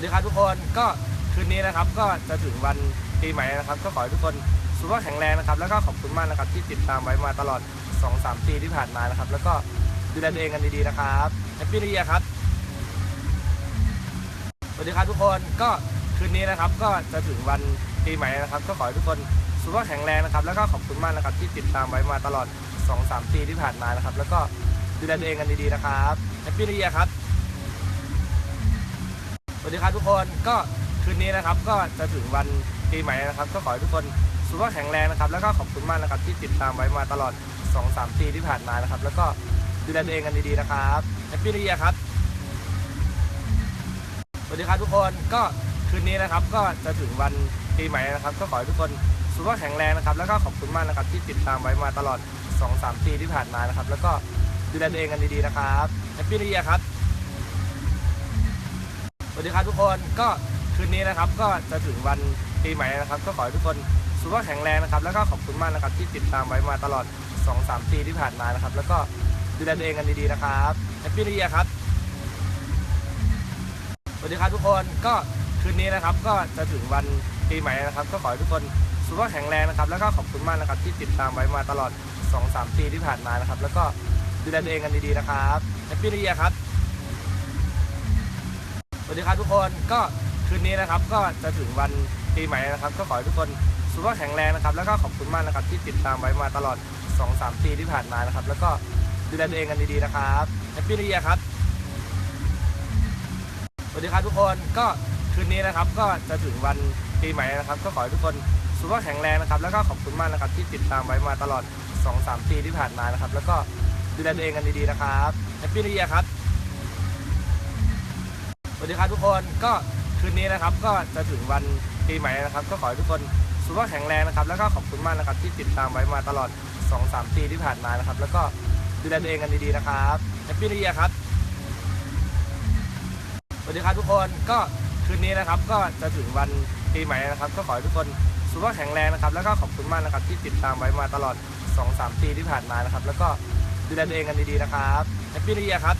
วัสดีครับทุกคนก็คืนนี้นะครับก็จะถึงวันปีใหม่นะครับ ก็ขอให้ทุกคนสุขภาพแข็งแรงนะครับ แล้วก็ขอบคุณมากนะครับที่ติดตามไว้มาตลอด 2-3 ปีที่ผ่านมานะครับ แล้วก็ดูแลตัวเองกันดีๆนะครับแฮปปี้นิวเยียครับสวัสดีครับทุกคนก็คืนนี้นะครับก็จะถึงวันปีใหม่นะครับ ก็ขอให้ทุกคนสุขภาพแข็งแรงนะครับ แล้วก็ขอบคุณมากนะครับที่ติดตามไว้มาตลอด 2-3 ปีที่ผ่านมานะครับ แล้วก็ดูแลตัวเองกันดีๆนะครับแฮปปี้นิวเยียครับ วัสดีครับทุกคนก็คืนนี้นะครับก็จะถึงวันปีใหม่นะครับ ก็ขอให้ทุกคนสุขภาพแข็งแรงนะครับ แล้วก็ขอบคุณมากนะครับที่ติดตามไว้มาตลอด 2-3 ปีที่ผ่านมานะครับ แล้วก็ดูแลตัวเองกันดีๆนะครับแฮปปี้นิวเยียครับสวัสดีครับทุกคนก็คืนนี้นะครับ ก็จะถึงวันปีใหม่นะครับ ก็ขอให้ทุกคนสุขภาพแข็งแรงนะครับ แล้วก็ขอบคุณมากนะครับที่ติดตามไว้มาตลอด 2-3 ปีที่ผ่านมานะครับ แล้วก็ดูแลตัวเองกันดีๆนะครับแฮปปี้นิวเยียครับ สวัสดีครับทุกคนก็คืนนี้นะครับ ก็จะถึงวันปีใหม่นะครับ ก็ขอให้ทุกคนสุขภาพแข็งแรงนะครับ แล้วก็ขอบคุณมากนะครับที่ติดตามไว้มาตลอด 2-3 ปีที่ผ่านมานะครับ แล้วก็ดูแลตัวเองกันดีๆนะครับแฮปปี้นิวเยียครับสวัสดีครับทุกคนก็คืนนี้นะครับ ก็จะถึงวันปีใหม่นะครับ ก็ขอให้ทุกคนสุขภาพแข็งแรงนะครับ แล้วก็ขอบคุณมากนะครับที่ติดตามไว้มาตลอด 2-3 ปีที่ผ่านมานะครับ แล้วก็ดูแลตัวเองกันดีๆนะครับแฮปปี้นิวเยียครับ วัสดีครับทุกคนก็คืนนี้นะครับก็จะถึงวันปีใหม่นะครับ ก็ขอให้ทุกคนสุขภาพแข็งแรงนะครับ แล้วก็ขอบคุณมากนะครับที่ติดตามไว้มาตลอด 2-3 ปีที่ผ่านมานะครับ แล้วก็ดูแลตัวเองกันดีๆนะครับแฮปปี้นิวเยียครับสวัสดีครับทุกคนก็คืนนี้นะครับก็จะถึงวันปีใหม่นะครับ ก็ขอให้ทุกคนสุขภาพแข็งแรงนะครับ แล้วก็ขอบคุณมากนะครับที่ติดตามไว้มาตลอด 2-3 ปีที่ผ่านมานะครับ แล้วก็ดูแลตัวเองกันดีๆนะครับแฮปปี้นิวเยียครับ วัสดีครับทุกคนก็คืนนี้นะครับก็จะถึงวันปีใหม่นะครับ ก็ขอให้ทุกคนสุขภาพแข็งแรงนะครับ แล้วก็ขอบคุณมากนะครับที่ติดตามไว้มาตลอด 2-3 ปีที่ผ่านมานะครับ แล้วก็ดูแลตัวเองกันดีๆนะครับแฮปปี้นิวเยียครับสวัสดีครับทุกคนก็คืนนี้นะครับก็จะถึงวันปีใหม่นะครับ ก็ขอให้ทุกคนสุขภาพแข็งแรงนะครับ แล้วก็ขอบคุณมากนะครับที่ติดตามไว้มาตลอด 2-3 ปีที่ผ่านมานะครับ แล้วก็ดูแลตัวเองกันดีๆนะครับแฮปปี้นิวเยียครับ